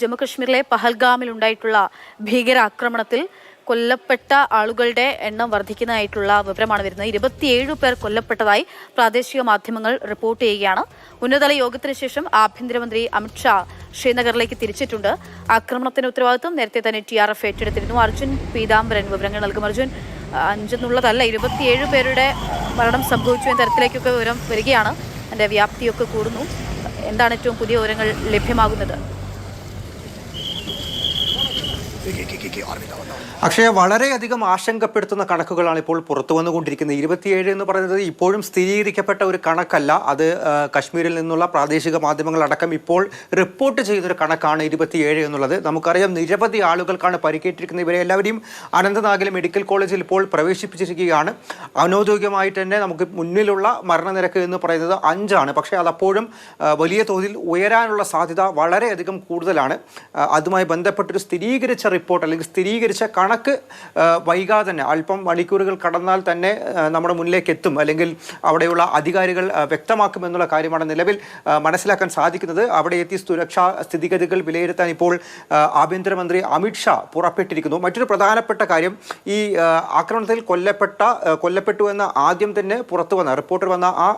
ജമ്മുകശ്മീരിലെ പഹൽഗാമിൽ ഉണ്ടായിട്ടുള്ള ഭീകരാക്രമണത്തിൽ കൊല്ലപ്പെട്ട ആളുകളുടെ എണ്ണം വർദ്ധിക്കുന്നതായിട്ടുള്ള വിവരമാണ് വരുന്നത്. ഇരുപത്തിയേഴ് പേർ കൊല്ലപ്പെട്ടതായി പ്രാദേശിക മാധ്യമങ്ങൾ റിപ്പോർട്ട് ചെയ്യുകയാണ്. ഉന്നതതല യോഗത്തിന് ശേഷം ആഭ്യന്തരമന്ത്രി അമിത്ഷാ ശ്രീനഗറിലേക്ക് തിരിച്ചിട്ടുണ്ട്. ആക്രമണത്തിന്റെ ഉത്തരവാദിത്വം നേരത്തെ തന്നെ ടി ആർ എഫ് ഏറ്റെടുത്തിരുന്നു. അർജുൻ പീതാംബരൻ വിവരങ്ങൾ നൽകും. അർജുൻ അഞ്ചെന്നുള്ളതല്ല ഇരുപത്തിയേഴ് പേരുടെ മരണം സംഭവിച്ചു എന്ന തരത്തിലേക്കൊക്കെ വിവരം വരികയാണ്. അതിന്റെ വ്യാപ്തിയൊക്കെ കൂടുന്നു. എന്താണ് ഏറ്റവും പുതിയ വിവരങ്ങൾ ലഭ്യമാകുന്നത്? അക്ഷയ വളരെയധികം ആശങ്കപ്പെടുത്തുന്ന കണക്കുകളാണ് ഇപ്പോൾ പുറത്തു വന്നുകൊണ്ടിരിക്കുന്നത്. ഇരുപത്തിയേഴ് എന്ന് പറയുന്നത് ഇപ്പോഴും സ്ഥിരീകരിക്കപ്പെട്ട ഒരു കണക്കല്ല. അത് കശ്മീരിൽ നിന്നുള്ള പ്രാദേശിക മാധ്യമങ്ങളടക്കം ഇപ്പോൾ റിപ്പോർട്ട് ചെയ്തൊരു കണക്കാണ് ഇരുപത്തിയേഴ് എന്നുള്ളത്. നമുക്കറിയാം നിരവധി ആളുകൾക്കാണ് പരിക്കേറ്റിരിക്കുന്നത്. ഇവരെ എല്ലാവരെയും അനന്തനാഗിലെ മെഡിക്കൽ കോളേജിൽ ഇപ്പോൾ പ്രവേശിപ്പിച്ചിരിക്കുകയാണ്. അനൗദ്യോഗികമായിട്ട് തന്നെ നമുക്ക് മുന്നിലുള്ള മരണനിരക്ക് എന്ന് പറയുന്നത് അഞ്ചാണ്. പക്ഷേ അതപ്പോഴും വലിയ തോതിൽ ഉയരാനുള്ള സാധ്യത വളരെയധികം കൂടുതലാണ്. അതുമായി ബന്ധപ്പെട്ടൊരു സ്ഥിരീകരിച്ച റിപ്പോർട്ട് അല്ലെങ്കിൽ സ്ഥിരീകരിച്ച കണക്ക് വൈകാതെ തന്നെ അല്പം മണിക്കൂറുകൾ കടന്നാൽ തന്നെ നമ്മുടെ മുന്നിലേക്ക് എത്തും. അല്ലെങ്കിൽ അവിടെയുള്ള അധികാരികൾ വ്യക്തമാക്കുമെന്നുള്ള കാര്യമാണ് നിലവിൽ മനസ്സിലാക്കാൻ സാധിക്കുന്നത്. അവിടെ എത്തി സുരക്ഷാ സ്ഥിതിഗതികൾ വിലയിരുത്താൻ ഇപ്പോൾ ആഭ്യന്തരമന്ത്രി അമിത്ഷാ പുറപ്പെട്ടിരിക്കുന്നു. മറ്റൊരു പ്രധാനപ്പെട്ട കാര്യം ഈ ആക്രമണത്തിൽ കൊല്ലപ്പെട്ട കൊല്ലപ്പെട്ടു എന്ന ആദ്യം തന്നെ പുറത്തു വന്ന റിപ്പോർട്ടർ വന്ന ആ,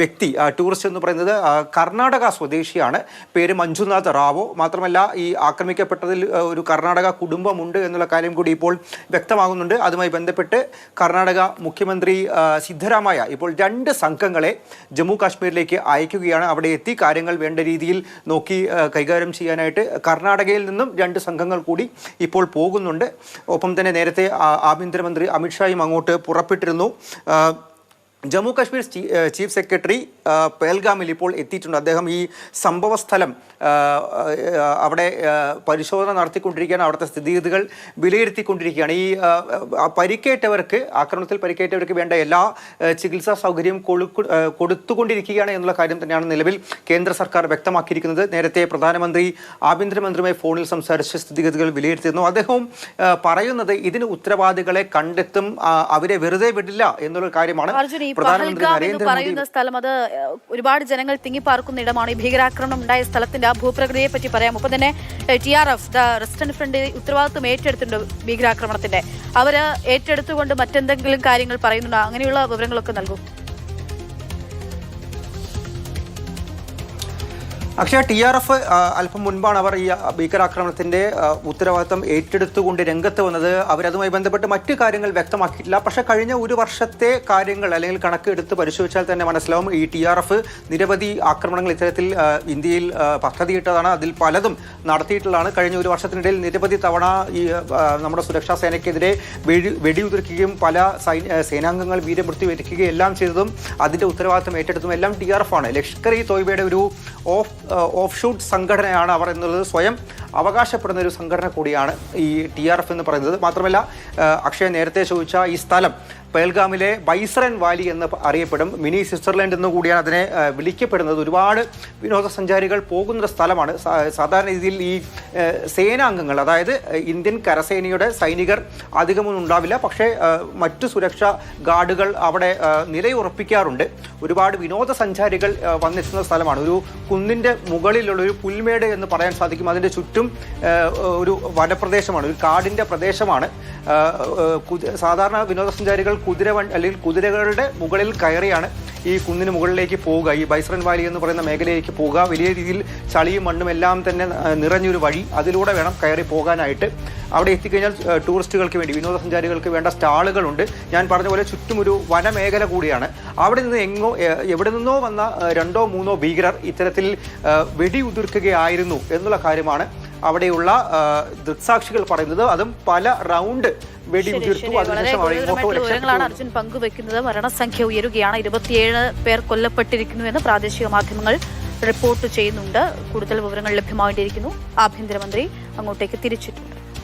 വ്യക്തി ടൂറിസ്റ്റ് എന്ന് പറയുന്നത് കർണാടക സ്വദേശിയാണ്. പേര് മഞ്ജുനാഥ് റാവോ. മാത്രമല്ല ഈ ആക്രമിക്കപ്പെട്ടതിൽ ഒരു കർണാടക കുടുംബമുണ്ട് എന്നുള്ള കാര്യം കൂടി ഇപ്പോൾ വ്യക്തമാകുന്നുണ്ട്. അതുമായി ബന്ധപ്പെട്ട് കർണാടക മുഖ്യമന്ത്രി സിദ്ധരാമയ്യ ഇപ്പോൾ രണ്ട് സംഘങ്ങളെ ജമ്മു കാശ്മീരിലേക്ക് അയക്കുകയാണ്. അവിടെ എത്തി കാര്യങ്ങൾ വേണ്ട രീതിയിൽ നോക്കി കൈകാര്യം ചെയ്യാനായിട്ട് കർണാടകയിൽ നിന്നും രണ്ട് സംഘങ്ങൾ കൂടി ഇപ്പോൾ പോകുന്നുണ്ട്. ഒപ്പം തന്നെ നേരത്തെ ആഭ്യന്തരമന്ത്രി അമിത്ഷായും അങ്ങോട്ട് പുറപ്പെട്ടിരുന്നു. ജമ്മു കാശ്മീർ ചീഫ് സെക്രട്ടറി പേൽഗാമിൽ ഇപ്പോൾ എത്തിയിട്ടുണ്ട്. അദ്ദേഹം ഈ സംഭവ സ്ഥലം അവിടെ പരിശോധന നടത്തിക്കൊണ്ടിരിക്കുകയാണ്. അവിടുത്തെ സ്ഥിതിഗതികൾ വിലയിരുത്തിക്കൊണ്ടിരിക്കുകയാണ്. ഈ പരിക്കേറ്റവർക്ക് ആക്രമണത്തിൽ പരിക്കേറ്റവർക്ക് വേണ്ട എല്ലാ ചികിത്സാ സൗകര്യവും കൊടുത്തുകൊണ്ടിരിക്കുകയാണ് എന്നുള്ള കാര്യം തന്നെയാണ് നിലവിൽ കേന്ദ്ര സർക്കാർ വ്യക്തമാക്കിയിരിക്കുന്നത്. നേരത്തെ പ്രധാനമന്ത്രി ആഭ്യന്തരമന്ത്രിയുമായി ഫോണിൽ സംസാരിച്ച സ്ഥിതിഗതികൾ വിലയിരുത്തിയിരുന്നു. അദ്ദേഹവും പറയുന്നത് ഇതിന് ഉത്തരവാദികളെ കണ്ടെത്തും അവരെ വെറുതെ വിടില്ല എന്നുള്ള കാര്യമാണ്. പഹൽഗാം എന്ന് നരേന്ദ്രമോദി പറയുന്ന സ്ഥലം അത് ഒരുപാട് ജനങ്ങൾ തിങ്ങിപ്പാർക്കുന്ന ഇടമാണ് ഈ ഭീകരാക്രമണം ഉണ്ടായ സ്ഥലത്തിന്റെ ആ ഭൂപ്രകൃതിയെ പറ്റി പറയാം. ഒപ്പം തന്നെ T R F the resistance front ഉത്തരവാദിത്വം ഏറ്റെടുത്തിട്ടുണ്ട് ഭീകരാക്രമണത്തിന്റെ. അവർ ഏറ്റെടുത്തുകൊണ്ട് മറ്റെന്തെങ്കിലും കാര്യങ്ങൾ പറയുന്നുണ്ടോ? അങ്ങനെയുള്ള വിവരങ്ങളൊക്കെ നൽകും. അക്ഷയ ടി ആർ എഫ് അല്പം മുൻപാണ് അവർ ഈ ഭീകരാക്രമണത്തിന്റെ ഉത്തരവാദിത്വം ഏറ്റെടുത്തുകൊണ്ട് രംഗത്ത് വന്നത്. അവരതുമായി ബന്ധപ്പെട്ട് മറ്റു കാര്യങ്ങൾ വ്യക്തമാക്കിയിട്ടില്ല. പക്ഷെ കഴിഞ്ഞ ഒരു വർഷത്തെ കാര്യങ്ങൾ അല്ലെങ്കിൽ കണക്ക് എടുത്ത് പരിശോധിച്ചാൽ തന്നെ മനസ്സിലാവും ഈ ടി ആർ എഫ് നിരവധി ആക്രമണങ്ങൾ ഇത്തരത്തിൽ ഇന്ത്യയിൽ പദ്ധതിയിട്ടതാണ്. അതിൽ പലതും നടത്തിയിട്ടുള്ളതാണ്. കഴിഞ്ഞ ഒരു വർഷത്തിനിടയിൽ നിരവധി തവണ ഈ നമ്മുടെ സുരക്ഷാ സേനയ്ക്കെതിരെ വെടി വെടിയുതിർക്കുകയും പല സേനാംഗങ്ങൾ വീരമൃത്യു വരിക്കുകയും എല്ലാം ചെയ്തതും അതിന്റെ ഉത്തരവാദിത്തം ഏറ്റെടുത്തതും എല്ലാം ടി ആർ എഫ് ആണ്. ലഷ്കർ ഇ തോയ്ബയുടെ ഒരു ഓഫ് ഓഫ് ഷൂട്ട് സംഘടനയാണ് അവർ എന്നുള്ളത് സ്വയം അവകാശപ്പെടുന്ന ഒരു സംഘടന കൂടിയാണ് ഈ ടി ആർ എഫ് എന്ന് പറയുന്നത്. മാത്രമല്ല അക്ഷയ നേരത്തെ ചോദിച്ച ഈ സ്ഥലം പേൽഗാമിലെ ബൈസറൻ വാലി എന്ന് അറിയപ്പെടും. മിനി സ്വിറ്റ്സർലൻഡ് എന്ന് കൂടിയാണ് അതിനെ വിളിക്കപ്പെടുന്നത്. ഒരുപാട് വിനോദസഞ്ചാരികൾ പോകുന്ന ഒരു സ്ഥലമാണ് സാധാരണ രീതിയിൽ ഈ സേനാംഗങ്ങൾ അതായത് ഇന്ത്യൻ കരസേനയുടെ സൈനികർ അധികമൊന്നും ഉണ്ടാവില്ല. പക്ഷേ മറ്റു സുരക്ഷാ ഗാർഡുകൾ അവിടെ നിലയുറപ്പിക്കാറുണ്ട്. ഒരുപാട് വിനോദസഞ്ചാരികൾ വന്നെത്തുന്ന സ്ഥലമാണ്. ഒരു കുന്നിന്റെ മുകളിലുള്ള ഒരു പുൽമേട് എന്ന് പറയാൻ സാധിക്കും. അതിന്റെ ചുറ്റും ആ, ഒരു വനപ്രദേശമാണ് ഒരു കാടിന്റെ പ്രദേശമാണ്. സാധാരണ വിനോദസഞ്ചാരികൾ കുതിര അല്ലെങ്കിൽ കുതിരകളുടെ മുകളിൽ കയറിയാണ് ഈ കുന്നിന് മുകളിലേക്ക് പോവുക. ഈ ബൈസ്രൻ വാലി എന്ന് പറയുന്ന മേഖലയിലേക്ക് പോവുക. വലിയ രീതിയിൽ ചളിയും മണ്ണും എല്ലാം തന്നെ നിറഞ്ഞൊരു വഴി അതിലൂടെ വേണം കയറി പോകാനായിട്ട്. അവിടെ എത്തിക്കഴിഞ്ഞാൽ ടൂറിസ്റ്റുകൾക്ക് വേണ്ടി വിനോദസഞ്ചാരികൾക്ക് വേണ്ട സ്റ്റാളുകളുണ്ട്. ഞാൻ പറഞ്ഞ പോലെ ചുറ്റും ഒരു വനമേഖല കൂടിയാണ്. അവിടെ നിന്ന് എങ്ങോ എവിടെ നിന്നോ വന്ന രണ്ടോ മൂന്നോ ഭീകരർ ഇത്തരത്തിൽ വെടിയുതിർക്കുകയായിരുന്നു എന്നുള്ള കാര്യമാണ് അവിടെയുള്ള ദൃക്സാക്ഷികൾ പറയുന്നത് അതും പല റൗണ്ട് വിവരങ്ങളാണ് അർജുൻ പങ്കുവെക്കുന്നത്. മരണസംഖ്യ ഉയരുകയാണ്. ഇരുപത്തിയേഴ് പേർ കൊല്ലപ്പെട്ടിരിക്കുന്നു എന്ന് പ്രാദേശിക മാധ്യമങ്ങൾ റിപ്പോർട്ട് ചെയ്യുന്നുണ്ട്. കൂടുതൽ വിവരങ്ങൾ ലഭ്യമാവേണ്ടിയിരിക്കുന്നു ആഭ്യന്തരമന്ത്രി അങ്ങോട്ടേക്ക് തിരിച്ചിട്ടുണ്ട്.